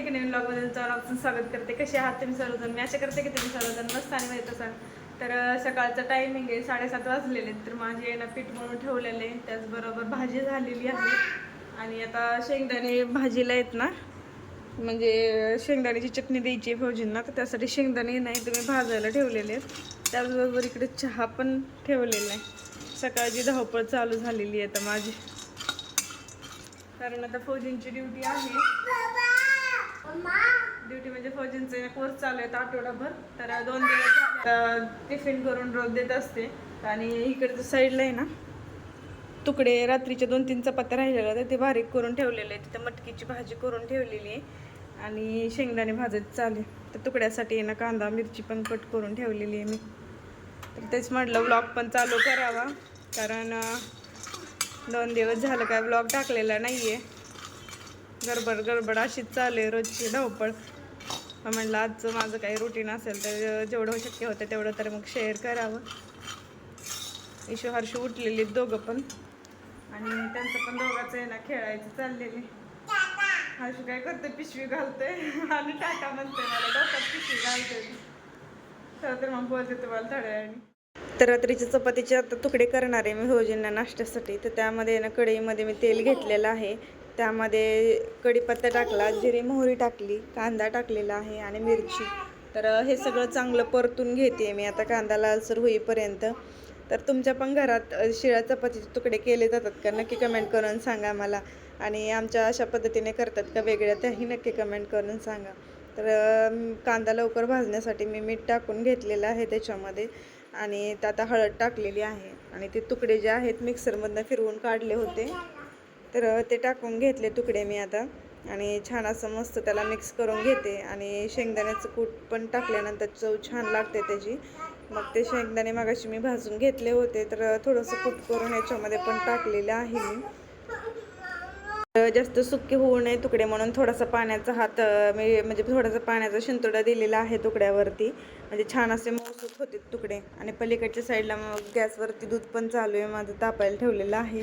आणखी नवीन ब्लॉगमध्ये तुमचं स्वागत करते. कसे आहात तुम्ही सर्वजण? मी अशा करते की तुम्ही सर्वजण मस्त आणि माहीत असाल. तर सकाळचं टायमिंग आहे साडेसात वाजलेले आहेत. तर माझे ना पीठ म्हणून ठेवलेले आहे. त्याचबरोबर भाजी झालेली आहे. आणि आता शेंगदाणे भाजीला आहेत ना म्हणजे शेंगदाण्याची चटणी द्यायची आहे फौजींना. तर त्यासाठी शेंगदाणे नाही तुम्ही भाजायला ठेवलेले आहेत. त्याचबरोबर इकडे चहा पण ठेवलेला आहे. सकाळची धावपळ चालू झालेली आहे आता माझी. कारण आता फौजींची ड्युटी आहे. ड्युटी म्हणजे फौजींचे कोर्स चालू आहेत आठवडाभर. तर दोन दिवस टिफिन करून रोज देत असते. आणि इकडच्या साईडला आहे ना तुकडे रात्रीच्या दोन तीन चपात्या राहिलेल्या तर ते बारीक करून ठेवलेले आहे तिथं मटकीची भाजी करून ठेवलेली आहे. आणि शेंगदाणे भाजत चालेल तर तुकड्यासाठी आहे ना कांदा मिरची पण कट करून ठेवलेली आहे मी. तर तेच म्हटलं ब्लॉग पण चालू करावा. कारण दोन दिवस झालं काय ब्लॉग टाकलेला नाही आहे गडबड गडबड अशीच चालू आहे रोजची धावपळ. म्हणलं आजचं माझं काही रुटीन असेल तर जेवढं शक्य होतं तेवढं तर मग शेअर करावं. इशू हर्षू उठलेली आहेत दोघं पण. आणि त्यांचं पण दोघांचं आहे ना खेळायचं चाललेले हर्षू काय करते पिशवी घालते आणि टाटा म्हणते मला डोक्यात पिशवी घालते तर तर मग बोलते तुम्हाला थोड्या वेळाने. तर रात्रीच्या चपातीचे आता तुकडे करणार आहे मी हो, भोजींना नाश्त्यासाठी. तर त्यामध्ये ना कढईमध्ये मी तेल घेतलेलं आहे. त्यामध्ये कढीपत्ता टाकला जिरी मोहरी टाकली कांदा टाकलेला आहे आणि मिरची. तर हे सगळं चांगलं परतून घेते मी. आता कांदा लालसर होईपर्यंत. तर तुमच्या पण घरात शिळा शिळ्या चपातीचे तुकडे केले जातात का? नक्की कमेंट करून सांगा मला. आणि आमच्या अशा पद्धतीने करतात का वेगळ्या? त्याही नक्की कमेंट करून सांगा. तर कांदा लवकर भाजण्यासाठी मी मीठ टाकून घेतलेलं आहे त्याच्यामध्ये. आणि त्यात हळद टाकलेली आहे. आणि ते तुकडे जे आहेत मिक्सरमधनं फिरवून काढले होते. तर ते टाकून घेतले तुकडे मी आता. आणि छान असं मस्त त्याला मिक्स करून घेते. आणि शेंगदाण्याचं कूट पण टाकल्यानंतर चव छान लागते त्याची. मग ते शेंगदाणे मागाशी मी भाजून घेतले होते. तर थोडंसं कूट करून याच्यामध्ये पण टाकलेलं आहे मी. तर जास्त सुके होऊ नये तुकडे म्हणून थोडासा पाण्याचा हात मी म्हणजे थोडासा पाण्याचा शिंतोडा दिलेला आहे तुकड्यावरती. म्हणजे छान असे मौसूत होते तुकडे. आणि पलीकडच्या साईडला मग गॅसवरती दूध पण चालू आहे. माझं तापायला ठेवलेलं आहे.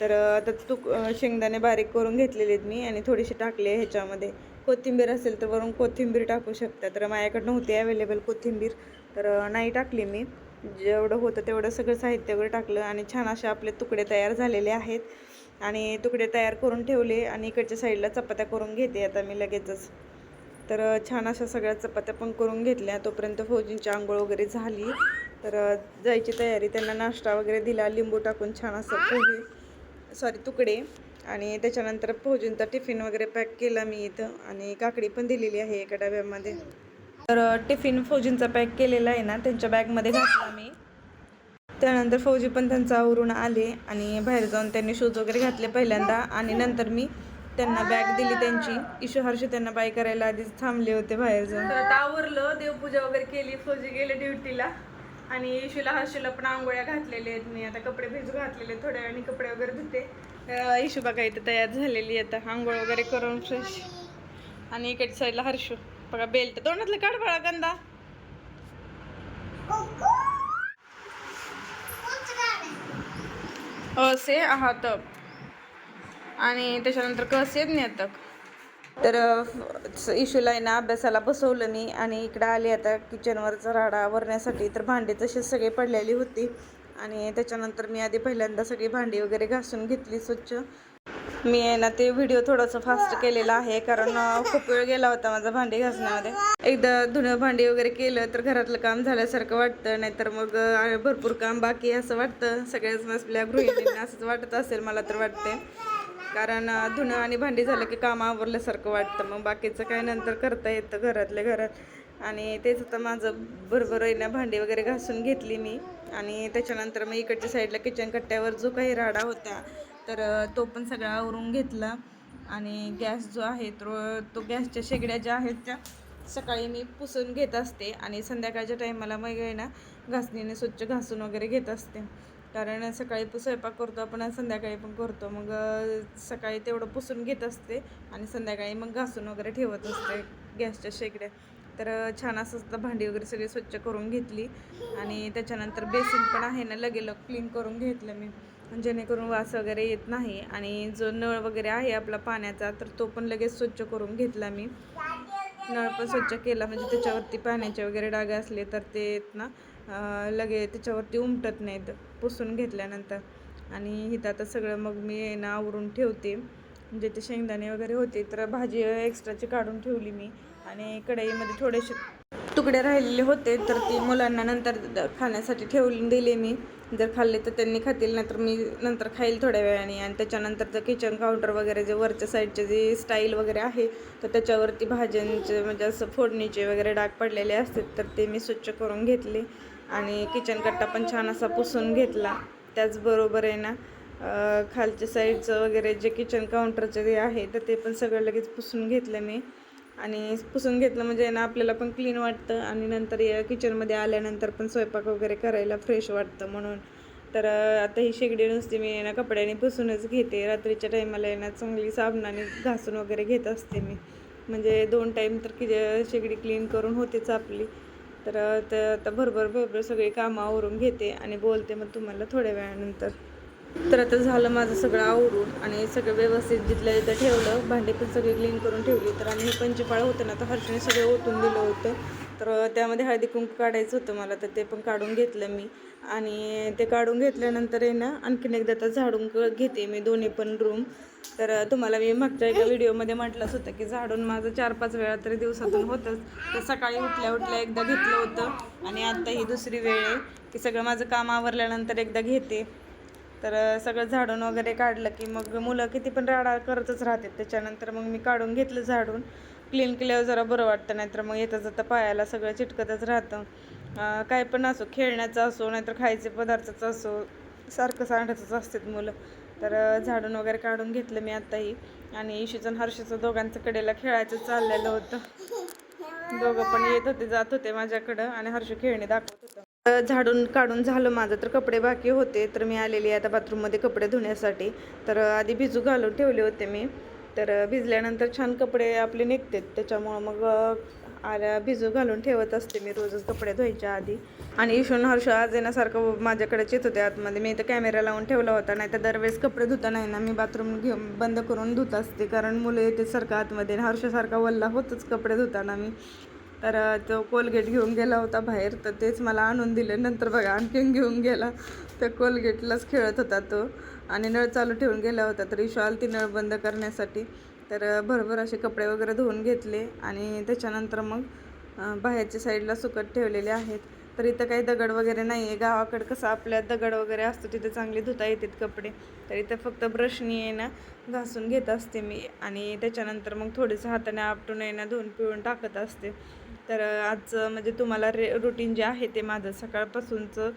तर आता तुक शेंगदाणे बारीक करून घेतलेले आहेत मी आणि थोडीशी टाकले ह्याच्यामध्ये. कोथिंबीर असेल तर वरून कोथिंबीर टाकू शकता. तर माझ्याकडं नव्हती अवेलेबल कोथिंबीर. तर नाही टाकली मी. जेवढं होतं तेवढं सगळं साहित्य वगैरे टाकलं आणि छान असे आपले तुकडे तयार झालेले आहेत. आणि तुकडे तयार करून ठेवले आणि इकडच्या साईडला चपात्या करून घेते आता मी लगेचच. तर छान अशा सगळ्या चपात्या पण करून घेतल्या. तोपर्यंत फौजींची आंघोळ वगैरे झाली. तर जायची तयारी. त्यांना नाश्ता वगैरे दिला. लिंबू टाकून छान असं पोहे सॉरी तुकडे. आणि त्याच्यानंतर फौजींचा टिफिन वगैरे पॅक केला मी इथं. आणि काकडी पण दिलेली आहे एका डब्यामध्ये. तर टिफिन फौजींचा पॅक केलेला आहे ना त्यांच्या बॅगमध्ये घातला मी. त्यानंतर फौजी पण त्यांचा आवरून आले आणि बाहेर जाऊन त्यांनी शूज वगैरे घातले पहिल्यांदा. आणि नंतर मी त्यांना बॅग दिली त्यांची. इशू हर्ष त्यांना बाय करायला आधीच थांबले होते बाहेर जाऊन. तर आता आवरलं देवपूजा वगैरे केली फौजी गेले ड्युटीला. आणि येशूला हर्षूला पण आंघोळ्या घातलेल्या आहेत. मी आता कपडे भिजू घातलेले आहेत. थोड्या वेळाने कपडे वगैरे धुते. येशू बघा इथं तयार झालेली आता. आंघोळ वगैरे करून फ्रेश आणि इकडच्या साईडला हर्षू. बघा बेल्ट. तोंडातलं काढ बळा गंदा. असे आहात. आणि त्याच्यानंतर कसे आहेत नेतक? तर इशूला आहे ना अभ्यासाला बसवलं मी आणि इकडं आले आता किचनवरचा राडा आवरण्यासाठी तर भांडी तसेच सगळे पडलेली होती आणि त्याच्यानंतर मी आधी पहिल्यांदा सगळी भांडी वगैरे घासून घेतली स्वच्छ. मी आहे ना ते व्हिडिओ थोडंसं फास्ट केलेला आहे कारण खूप वेळ गेला होता माझा भांडी घासण्यामध्ये. एकदा धुणं भांडी वगैरे केलं तर घरातलं काम झाल्यासारखं वाटतं नाहीतर मग भरपूर काम बाकी असं वाटतं. सगळ्याच नसल्या गृहिणींना असंच वाटत असेल मला तर वाटते कारण धुणं आणि भांडी झालं की काम आवरल्यासारखं वाटतं. मग बाकीचं काय नंतर करता येतं घरातल्या घरात. आणि तेच आता माझं बरोबर आहे ना भांडी वगैरे घासून घेतली मी. आणि त्याच्यानंतर मग इकडच्या साईडला किचन कट्ट्यावर जो काही राडा होता तर तो पण सगळा आवरून घेतला. आणि गॅस जो आहे तो तो गॅसच्या शेगड्या ज्या आहेत त्या सकाळी मी पुसून घेत असते. आणि संध्याकाळच्या टाईमाला मग आहे ना घासणीने स्वच्छ घासून वगैरे घेत असते. कारण सकाळी स्वयंपाक करतो आपण संध्याकाळी पण करतो. मग सकाळी तेवढं पुसून घेत असते आणि संध्याकाळी मग घासून वगैरे ठेवत असते गॅसच्या शेगड्या. तर छान असं भांडी वगैरे सगळी स्वच्छ करून घेतली आणि त्याच्यानंतर बेसिन पण आहे ना लगेलग क्लीन करून घेतलं मी. जेणेकरून वास वगैरे येत नाही आणि जो नळ वगैरे आहे आपला पाण्याचा तर तो पण लगेच स्वच्छ करून घेतला मी. नळ पण स्वच्छ केला म्हणजे त्याच्यावरती पाण्याचे वगैरे डाग असले तर ते ना लगे त्याच्यावरती उमटत नाहीत. पुसून घेतल्यानंतर. आणि इथं आता सगळं मग मी आहे ना आवरून ठेवते. म्हणजे ते शेंगदाणे वगैरे होते तर भाजी एक्स्ट्राची काढून ठेवली मी. आणि कढईमध्ये थोडेसे तुकडे राहिलेले होते तर ती मुलांना नंतर खाण्यासाठी ठेवून दिले मी. जर खाल्ले तर त्यांनी खातील नाहीतर मी नंतर खाईल थोड्या वेळाने. आणि त्याच्यानंतर किचन काउंटर वगैरे जे वरच्या साईडचे जे स्टाईल वगैरे आहे तर त्याच्यावरती भाज्यांचे म्हणजे असं फोडणीचे वगैरे डाग पडलेले असतात तर ते मी स्वच्छ करून घेतले. आणि किचन कट्टा पण छान असा पुसून घेतला. त्याचबरोबर आहे ना खालच्या साईडचं वगैरे जे किचन काउंटरचं जे आहे तर ते पण सगळं लगेच पुसून घेतलं मी. आणि पुसून घेतलं म्हणजे ना आपल्याला पण क्लीन वाटतं आणि नंतर या किचनमध्ये आल्यानंतर पण स्वयंपाक वगैरे करायला फ्रेश वाटतं म्हणून. तर आता ही शेगडी नुसती मी ना कपड्याने पुसूनच घेते. रात्रीच्या टायमाला ना चांगली साबणाने घासून वगैरे घेत असते मी. म्हणजे दोन टाईम तर कि शेगडी क्लीन करून होतेच आपली. तर आता भरभर भरभर सगळी कामं आवरून घेते आणि बोलते मग तुम्हाला थोड्या वेळानंतर. तर आता झालं माझं सगळं आवरून आणि सगळं व्यवस्थित जिथल्या तिथं ठेवलं भांडे पण सगळी क्लीन करून ठेवली. तर आणि पंचपाळ होतं ना तर हर्षने सगळं ओतून दिलं होतं. तर त्यामध्ये हळदी कुंकू काढायचं होतं मला तर ते पण काढून घेतलं मी. आणि ते काढून घेतल्यानंतर आहे ना आणखीन एकदा तर झाडून क- घेते मी दोन्ही पण रूम तर तुम्हाला मी मागच्या एका व्हिडिओमध्ये म्हटलंच होतं की झाडून माझं चार पाच वेळा तरी दिवसातून होतंच. तर सकाळी उठल्या उठल्या एकदा घेतलं होतं. आणि आत्ता ही दुसरी वेळ आहे की सगळं माझं काम आवरल्यानंतर एकदा घेते. तर सगळं झाडून वगैरे काढलं की मग मुलं किती पण राडा करतच राहतात. त्याच्यानंतर मग मी काढून घेतलं झाडून. क्लीन केल्यावर जरा बरं वाटतं नाहीतर मग येता जाता पायाला सगळं चिटकतच राहतं. काय पण असो खेळण्याचं असो नाहीतर खायचे पदार्थाचं असो सारखं सांडतच असतात मुलं. तर झाडून वगैरे काढून घेतलं मी आत्ताही आणि इशूचं हर्षचं दोघांचं कडेला खेळायचं चाललेलं होतं. दोघं पण येत होते जात होते माझ्याकडं आणि हर्ष खेळणी दाखवत होतं. झाडून काढून झालं माझं तर कपडे बाकी होते तर मी आलेली आहे आता बाथरूममध्ये कपडे धुण्यासाठी. तर आधी भिजू घालून ठेवले होते मी. तर भिजल्यानंतर छान कपडे आपले निघतात त्याच्यामुळं मग आल्या भिजू घालून ठेवत असते मी रोजच कपडे धुवायच्या आधी. आणि इशून हर्ष आज येण्यासारखं माझ्याकडेच येत होते आतमध्ये. मी इथं कॅमेरा लावून ठेवला होता नाही तर दरवेळेस कपडे धुता नाही ना मी बाथरूम घेऊन बंद करून धुत असते. कारण मुलं येते सारखं आतमध्ये हर्षसारखा हर्षासारखा वल्ला होतच कपडे धुताना मी. तर तो कोलगेट घेऊन गेला होता बाहेर तर तेच मला आणून दिले. नंतर बघा आणखीन घेऊन गेला. त्या कोलगेटलाच खेळत होता तो. आणि नळ चालू ठेवून गेला होता तर ईशू ती नळ बंद करण्यासाठी. तर भरभर असे कपडे वगैरे धुवून घेतले. आणि त्याच्यानंतर मग बाहेरच्या साईडला सुकत ठेवलेले आहेत. तर इथं काही दगड वगैरे नाही आहे गावाकडं कसं आपल्या दगड वगैरे असतो तिथे चांगले धुता येतात कपडे. तर इथं फक्त ब्रशनी आहे ना घासून घेत असते मी. आणि त्याच्यानंतर मग थोडंसं हाताने आपटून आहे ना धुवून पिळून टाकत असते. तर आजचं म्हणजे तुम्हाला रे रुटीन जे आहे ते माझं सकाळपासूनचं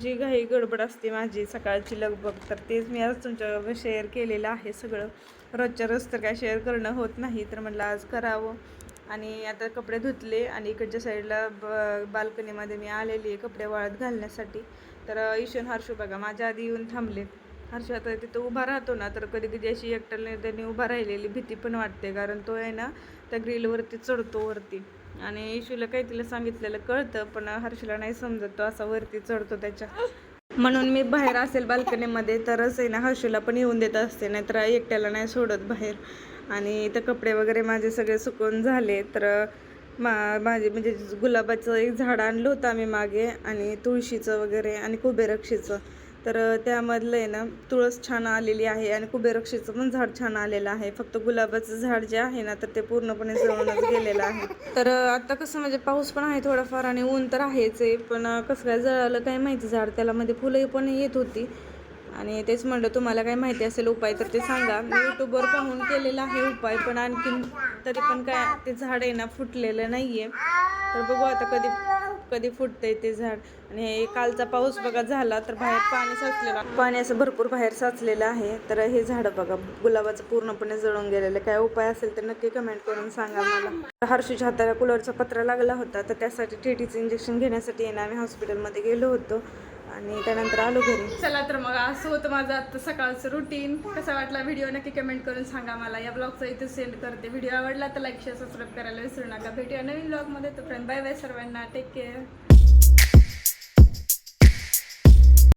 जी घाई गडबड असते माझी सकाळची लगबग तर तेच मी आज तुमच्या शेअर केलेलं आहे सगळं. रोजच्या रोज तर काय शेअर करणं होत नाही तर म्हटलं आज करावं. आणि आता कपडे धुतले आणि इकडच्या साईडला ब बाल्कनीमध्ये मी आलेली आहे कपडे वाळत घालण्यासाठी. तर ईशन हर्षू बघा माझ्या आधी येऊन थांबले. हर्षू आता तिथं उभा राहतो ना तर कधी कधी अशी एकट्याने त्यांनी उभा राहिलेली भीती पण वाटते कारण तो आहे ना त्या ग्रिलवरती चढतो वरती. आणि इशूला काही तिला सांगितलेलं कळतं पण हर्षला नाही समजत. तो असा वरती चढतो त्याच्या. म्हणून मी बाहेर असेल बाल्कनीमध्ये तरच आहे ना हर्षूला पण येऊन देत असते नाहीतर एकट्याला नाही सोडत बाहेर. आणि इथं कपडे वगैरे माझे सगळे सुकून झाले तर मा माझे म्हणजे गुलाबाचं एक झाड आणलं होतं आम्ही मागे आणि तुळशीचं वगैरे आणि कुबेरक्षीचं. तर त्यामधलं आहे ना तुळस छान आलेली आहे आणि कुबेरक्षीचं पण झाड छान आलेलं आहे. फक्त गुलाबाचं झाड जे आहे ना तर ते पूर्णपणे जळूनच गेलेलं आहे. तर आता कसं म्हणजे पाऊस पण आहे थोडाफार आणि ऊन तर आहेच आहे पण कसं काय जळालं काय माहिती झाड. त्याला मध्ये फुलं पण येत होती. आणि तेच म्हणलं तुम्हाला काय माहिती असेल उपाय तर ते सांगा. मी यूट्यूबवर पाहून केलेला आहे उपाय पण आणखीन तरी पण काय ते झाड आहे ना फुटलेलं नाही आहे तर बघू आता कधी कधी फुटतंय ते झाड. आणि हे कालचा पाऊस बघा झाला तर बाहेर पाणी साचलेलं पाणी असं भरपूर बाहेर साचलेलं आहे. तर हे झाडं बघा गुलाबाचं पूर्णपणे जळून गेलेलं काय उपाय असेल तर नक्की कमेंट करून सांगा मला. हर्षूच्या हाताला कुलरचा पत्रा लागला होता तर त्यासाठी टीटीचं इंजेक्शन घेण्यासाठी येणं आम्ही हॉस्पिटलमध्ये गेलो होतो. आणि त्यानंतर आलो घरी. चला तर मग असं होतं माझं आता सकाळचं रुटीन कसा वाटला व्हिडिओ नक्की कमेंट करून सांगा मला. या ब्लॉगचा इथे सेंड करते. व्हिडिओ आवडला तर लाईक शेअर सबस्क्राईब करायला विसरू नका. भेटूया नवीन ब्लॉगमध्ये तो फ्रेंड बाय बाय सर्वांना. Take care